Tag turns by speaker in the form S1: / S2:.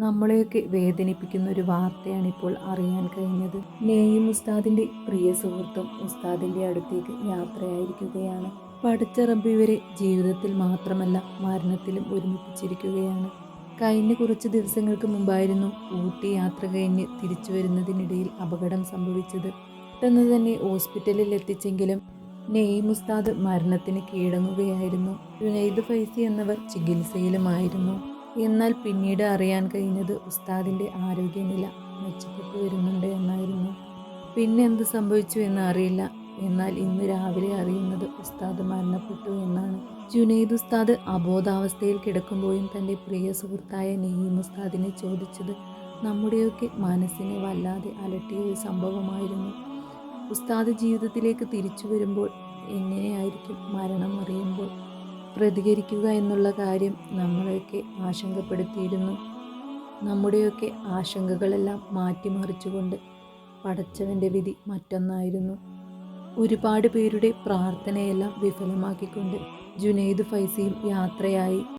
S1: നമ്മളെയൊക്കെ വേദനിപ്പിക്കുന്ന ഒരു വാർത്തയാണ് ഇപ്പോൾ അറിയാൻ കഴിഞ്ഞത്. നെയ്യും ഉസ്താദിന്റെ പ്രിയ സുഹൃത്തും ഉസ്താദിന്റെ അടുത്തേക്ക് യാത്രയായിരിക്കുകയാണ്. പഠിച്ച റബ്ബി ഇവരെ ജീവിതത്തിൽ മാത്രമല്ല മരണത്തിലും ഒരുമിപ്പിച്ചിരിക്കുകയാണ്. കഴിഞ്ഞ കുറച്ച് ദിവസങ്ങൾക്ക് മുമ്പായിരുന്നു ഊട്ടി യാത്ര കഴിഞ്ഞ് തിരിച്ചു വരുന്നതിനിടയിൽ അപകടം സംഭവിച്ചത്. പെട്ടെന്ന് തന്നെ ഹോസ്പിറ്റലിൽ എത്തിച്ചെങ്കിലും നെയ്യും ഉസ്താദ് മരണത്തിന് കീഴടങ്ങുകയായിരുന്നു. ജുനൈദ് ഫൈസി എന്നവർ ചികിത്സയിലുമായിരുന്നു. എന്നാൽ പിന്നീട് അറിയാൻ കഴിഞ്ഞത് ഉസ്താദിന്റെ ആരോഗ്യനില മെച്ചപ്പെട്ടു വരുന്നുണ്ട് എന്നായിരുന്നു. പിന്നെ എന്ത് സംഭവിച്ചു എന്ന് അറിയില്ല. എന്നാൽ ഇന്ന് രാവിലെ അറിയുന്നത് ഉസ്താദ് മരണപ്പെട്ടു എന്നാണ്. ജുനൈദ് ഉസ്താദ് അബോധാവസ്ഥയിൽ കിടക്കുമ്പോഴും തന്റെ പ്രിയ സുഹൃത്തായ നെയ്യം ഉസ്താദിനെ ചോദിച്ചത് നമ്മുടെയൊക്കെ മനസ്സിനെ വല്ലാതെ അലട്ടിയ ഒരു സംഭവമായിരുന്നു. ഉസ്താദ് ജീവിതത്തിലേക്ക് തിരിച്ചു വരുമ്പോൾ എങ്ങനെയായിരിക്കും മരണം അറിയുമ്പോൾ പ്രതികരിക്കുക എന്നുള്ള കാര്യം നമ്മളെയൊക്കെ ആശങ്കപ്പെടുത്തിയിരുന്നു. നമ്മുടെയൊക്കെ ആശങ്കകളെല്ലാം മാറ്റിമറിച്ചുകൊണ്ട് പടച്ചവന്റെ വിധി മറ്റൊന്നായിരുന്നു. ഒരുപാട് പേരുടെ പ്രാർത്ഥനയെല്ലാം വിഫലമാക്കിക്കൊണ്ട് ജുനൈദ് ഫൈസിയും യാത്രയായി.